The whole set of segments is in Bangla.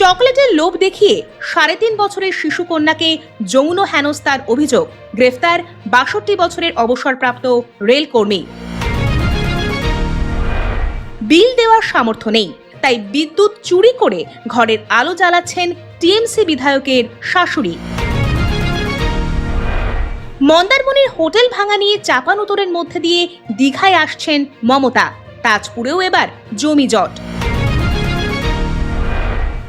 চকলেটের লোভ দেখিয়ে সাড়ে তিন বছরের শিশু কন্যাকে যৌন হেনস্থার অভিযোগ, গ্রেফতার বাষট্টি বছরের অবসরপ্রাপ্ত রেলকর্মী। বিল দেওয়ার সামর্থ্য নেই, তাই বিদ্যুৎ চুরি করে ঘরের আলো জ্বালাচ্ছেন টিএমসি বিধায়কের শাশুড়ি। মন্দারমণির হোটেল ভাঙা নিয়ে চাপানুতরের মধ্যে দিয়ে দীঘায় আসছেন মমতা, তাজপুরেও এবার জমি জট।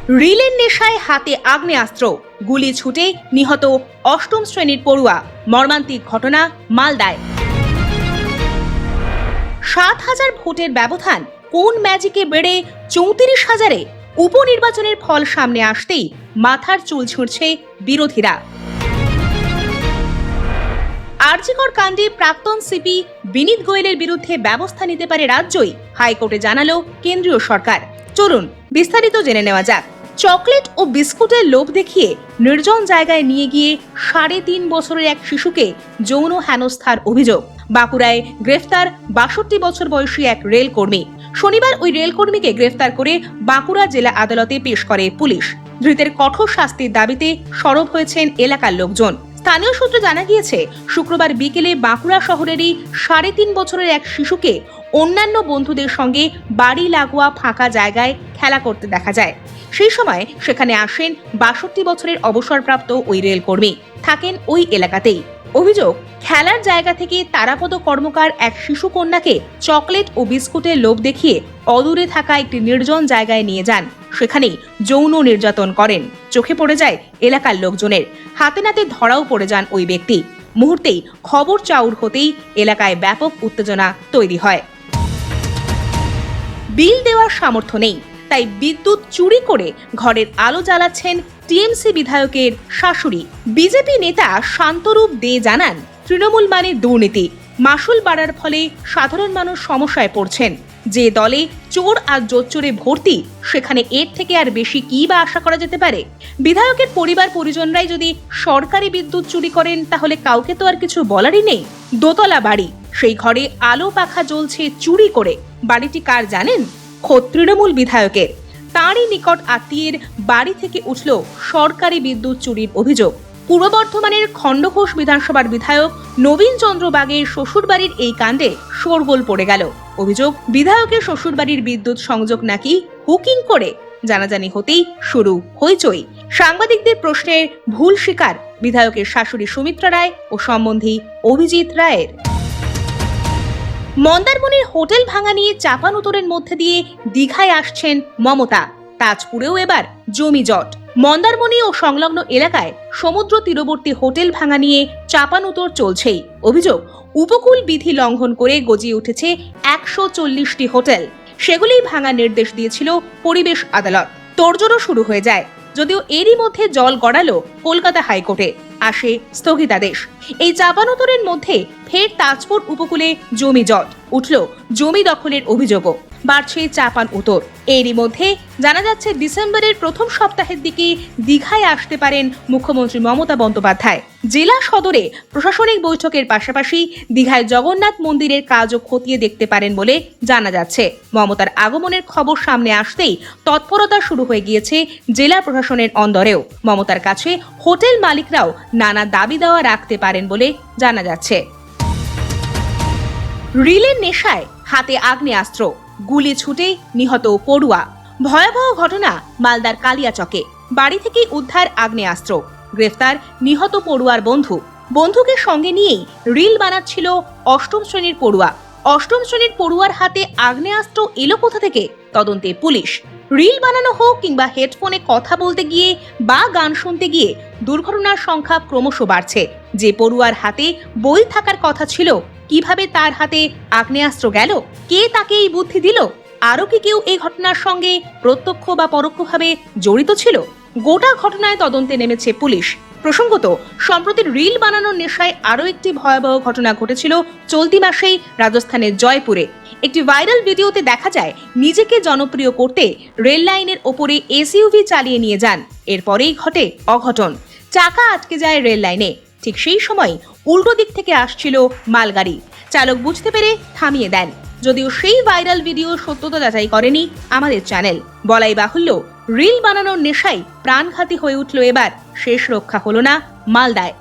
রিলের নেশায় হাতে আগ্নেয়াস্ত্র। গুলি ছুটে নিহত অষ্টম শ্রেণির পড়ুয়া মর্মান্তিক ঘটনা মালদায়। সাত হাজার ভোটের ব্যবধান কোন ম্যাজিকে বেড়ে চৌত্রিশ হাজারে উপনির্বাচনের ফল সামনে আসতেই মাথার চুল ছুঁড়ছে বিরোধীরা। আরজিকর কাণ্ডে প্রাক্তন সিপি বিনীত গোয়েলের বিরুদ্ধে ব্যবস্থা নিতে পারে রাজ্যই, হাইকোর্টে জানালো কেন্দ্রীয় সরকার। চলুন বিস্তারিত জেনে নেওয়া যাক। চকলেট ও বিস্কুটের লোভ দেখিয়ে নির্জন জায়গায় নিয়ে গিয়ে সাড়ে তিন বছরের এক শিশুকে যৌন হেনস্থার অভিযোগ। বাঁকুড়ায় গ্রেফতার বাষট্টি বছর বয়সী এক রেল কর্মী শনিবার ওই রেল কর্মীকে গ্রেফতার করে বাঁকুড়া জেলা আদালতে পেশ করে পুলিশ। ধৃতের কঠোর শাস্তির দাবিতে সরব হয়েছেন এলাকার লোকজন। স্থানীয় সূত্রে জানা গিয়েছে, শুক্রবার বিকেলে বাঁকুড়া শহরেরই সাড়ে তিন বছরের এক শিশুকে অন্যান্য বন্ধুদের সঙ্গে বাড়ি লাগোয়া ফাঁকা জায়গায় খেলা করতে দেখা যায়। সেই সময় সেখানে আসেন বাষট্টি বছরের অবসরপ্রাপ্ত ওই রেলকর্মী। থাকেন ওই এলাকাতেই। অভিযোগ, খেলার জায়গা থেকে তারাপদ কর্মকার এক শিশু কন্যাকে চকলেট ও বিস্কুটের লোভ দেখিয়ে অদূরে থাকা একটি নির্জন জায়গায় নিয়ে যান। সেখানেই যৌন নির্যাতন করেন। চোখে পড়ে যায় এলাকার লোকজনের। হাতে নাতে ধরাও পড়ে যান ওই ব্যক্তি। মুহূর্তেই খবর চাউর হতেই এলাকায় ব্যাপক উত্তেজনা তৈরি হয়। বিল দেওয়ার সামর্থ্য নেই। তাই বিদ্যুৎ চুরি করে ঘরের আলো জ্বালাচ্ছেন টিএমসি বিধায়কের শাশুড়ি। বিজেপি নেতা শান্তরূপ দে জানান, তৃণমূল মানে দুর্নীতি। মাসুল বাড়ার ফলে সাধারণ মানুষ সমস্যায় পড়ছেন। যে দলে চোর আর জোচ্চোরে ভর্তি, সেখানে এর থেকে আর বেশি কি বা আশা করা যেতে পারে? বিধায়কের পরিবার পরিজনরাই যদি সরকারি বিদ্যুৎ চুরি করেন, তাহলে কাউকে তো আর কিছু বলারই নেই। দোতলা বাড়ি সেই ঘরে আলো পাখা জ্বলছে চুরি করে। বাড়িটি কার জানেন? খোদ তৃণমূল বিধায়কের। তাঁরই নিকট আত্মীয়ের বাড়ি থেকে উঠল সরকারি বিদ্যুৎ চুরির অভিযোগ। পূর্ব বর্ধমানের খণ্ডঘোষ বিধানসভার বিধায়ক নবীন চন্দ্র বাগের শ্বশুরবাড়ির এই কাণ্ডে শোরগোল পড়ে গেল। অভিযোগ, বিধায়কের শ্বশুরবাড়ির বিদ্যুৎ সংযোগ নাকি হুকিং করে? জানাজানি হতেই শুরু হইচই। সাংবাদিকদের প্রশ্নের ভুল স্বীকার বিধায়কের শাশুড়ি সুমিত্রা রায় ও সম্বন্ধী অভিজিৎ রায়ের। মন্দারমণির হোটেল ভাঙা নিয়ে চাপান চাপানুতরের মধ্যে দিয়ে দীঘায় আসছেন মমতা। তাজপুরেও এবার জমি জট। মন্দারমণি ও সংলগ্ন এলাকায় সমুদ্র তীরবর্তী হোটেল ভাঙা নিয়ে চাপান চাপানুতর চলছেই। অভিযোগ, উপকূল বিধি লঙ্ঘন করে গজিয়ে উঠেছে একশো চল্লিশটি হোটেল। সেগুলিই ভাঙার নির্দেশ দিয়েছিল পরিবেশ আদালত। তোড়জোড়ও শুরু হয়ে যায়। যদিও এরই মধ্যে জল গড়ালো কলকাতা হাইকোর্টে। আসে স্থগিতাদেশ। এই চাপানোতরের মধ্যে ফের তাজপুর উপকূলে জমি জট। উঠল জমি দখলের অভিযোগও। বাড়ছে চাপান উত্তর এরই মধ্যে জানা যাচ্ছে ডিসেম্বরের প্রথম সপ্তাহের দিকে দীঘায় আসতে পারেন মুখ্যমন্ত্রী মমতা বন্দ্যোপাধ্যায়। জেলা সদরে প্রশাসনিক বৈঠকের পাশাপাশি দীঘায় জগন্নাথ মন্দিরের কাজও খতিয়ে দেখতে পারেন বলে জানা যাচ্ছে। মমতার আগমনের খবর সামনে আসতেই তৎপরতা শুরু হয়ে গিয়েছে জেলা প্রশাসনের অন্দরেও। মমতার কাছে হোটেল মালিকরাও নানা দাবি দেওয়া রাখতে পারেন বলে জানা যাচ্ছে। রিলের নেশায় হাতে আগ্নেয়াস্ত্র। গুলি ছুটে নিহত পড়ুয়া। ভয়াবহ ঘটনা মালদার কালিয়াচকে। বাড়ি থেকেই উদ্ধার আগ্নেয়াস্ত্র। গ্রেফতার নিহত পড়ুয়ার বন্ধু। বন্ধুকে সঙ্গে নিয়েই রিল বানাচ্ছিল অষ্টম শ্রেণির পড়ুয়া। অষ্টম শ্রেণির পড়ুয়ার হাতে আগ্নেয়াস্ত্র এলো কোথা থেকে? তদন্তে পুলিশ। রিল বানানো হোক কিংবা হেডফোনে কথা বলতে গিয়ে বা গান শুনতে গিয়ে দুর্ঘটনার সংখ্যা ক্রমশ বাড়ছে। যে পড়ুয়ার হাতে বই থাকার কথা ছিল কীভাবে তার হাতে আগ্নেয়াস্ত্র গেল? কে তাকে এই বুদ্ধি দিল? আরও কি কেউ এই ঘটনার সঙ্গে প্রত্যক্ষ বা পরোক্ষভাবে জড়িত ছিল? গোটা ঘটনায় তদন্তে নেমেছে পুলিশ। প্রসঙ্গত, সম্প্রতি রিল বানানোর নেশায় আরও একটি ভয়াবহ ঘটনা ঘটেছিল চলতি মাসেই রাজস্থানের জয়পুরে। একটি ভাইরাল ভিডিওতে দেখা যায়, নিজেকে জনপ্রিয় করতে রেল লাইনের ওপরে এসইউভি চালিয়ে নিয়ে যান। এরপরেই ঘটে অঘটন। চাকা আটকে যায় রেল লাইনে। ঠিক সেই সময় উল্টো দিক থেকে আসছিল মালগাড়ি। চালক বুঝতে পেরে থামিয়ে দেন। যদিও সেই ভাইরাল ভিডিও সত্যতা যাচাই করেনি আমাদের চ্যানেল। বলাই বাহুল্য, রিল বানানোর নেশায় প্রাণঘাতী হয়ে উঠল এবার। শেষ রক্ষা হলো না মালদায়।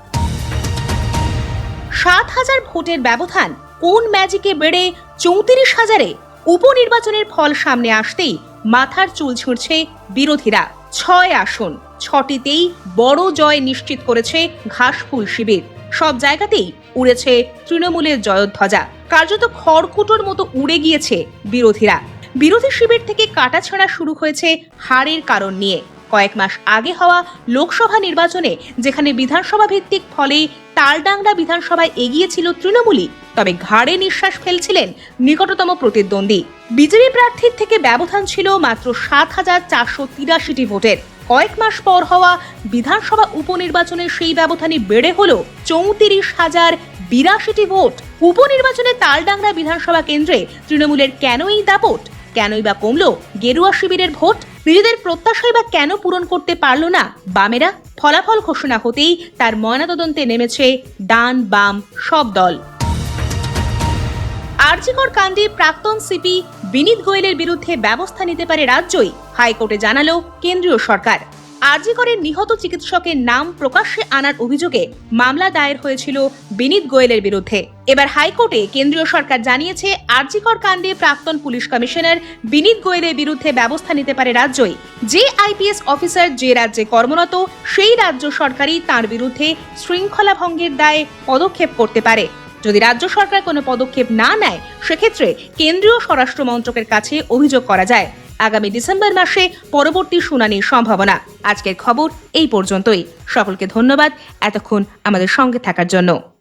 সাত হাজার ভোটের ব্যবধান কোন ম্যাজিকে বেড়ে চৌত্রিশ হাজারে উপনির্বাচনের ফল সামনে আসতেই মাথার চুল ছুঁড়ছে বিরোধীরা। ছয় আসন। ছটিতেই বড় জয় নিশ্চিত করেছে ঘাসফুল শিবির। সব জায়গাতেই উড়েছে তৃণমূলের জয়ধ্বজা। কার্যত খড়কুটোর মতো উড়ে গিয়েছে বিরোধীরা। বিরোধী শিবির থেকে কাটাছাড়া শুরু হয়েছে হারের কারণ নিয়ে। কয়েক মাস আগে হওয়া লোকসভা নির্বাচনে যেখানে বিধানসভা ভিত্তিক ফলে তালডাংরা বিধানসভায় এগিয়েছিল তৃণমূলই, তবে ঘাড়ে নিঃশ্বাস ফেলছিলেন নিকটতম প্রতিদ্বন্দ্বী। বিজেপি প্রার্থীর থেকে ব্যবধান ছিল মাত্র সাত হাজার চারশো তিরাশিটি ভোটের। কয়েক মাস পর হওয়া বিধানসভা উপনির্বাচনের সেই ব্যবধানই বেড়ে হলো চৌত্রিশ হাজার বিরাশিটি ভোট। উপনির্বাচনে তালডাংরা বিধানসভা কেন্দ্রে তৃণমূলের কেনই দাপট কেনই বা কমল গেরুয়া শিবিরের ভোট? নিজেদের প্রত্যাশাই বা কেন পূরণ করতে পারল না বামেরা? ফলাফল ঘোষণা হতেই তার ময়নাতদন্তে নেমেছে ডান বাম সব দল। আরজিকর কাণ্ডে প্রাক্তন সিপি বিনীত গোয়েলের বিরুদ্ধে ব্যবস্থা নিতে পারে রাজ্যই, হাইকোর্টে জানালো কেন্দ্রীয় সরকার। আরজিকরের নিহত চিকিৎসকের নাম প্রকাশ্যে আনার অভিযোগে মামলা দায়ের হয়েছিল বিনীত গোয়েলের বিরুদ্ধে। এবার হাইকোর্টে কেন্দ্রীয় সরকার জানিয়েছে আরজিকর কাণ্ডে প্রাক্তন পুলিশ কমিশনার বিনীত গোয়েলের বিরুদ্ধে ব্যবস্থা নিতে পারে রাজ্যই। যে আইপিএস অফিসার যে রাজ্যে কর্মরত, সেই রাজ্য সরকারই তার বিরুদ্ধে শৃঙ্খলা ভঙ্গের দায়ে পদক্ষেপ করতে পারে। যদি রাজ্য সরকার কোনো পদক্ষেপ না নেয়, সেক্ষেত্রে কেন্দ্রীয় স্বরাষ্ট্র মন্ত্রকের কাছে অভিযোগ করা যায়। আগামী ডিসেম্বর মাসে পরবর্তী শুনানির সম্ভাবনা। আজকের খবর এই পর্যন্তই। সকলকে ধন্যবাদ। এতক্ষণ আমাদের সঙ্গে থাকার জন্য।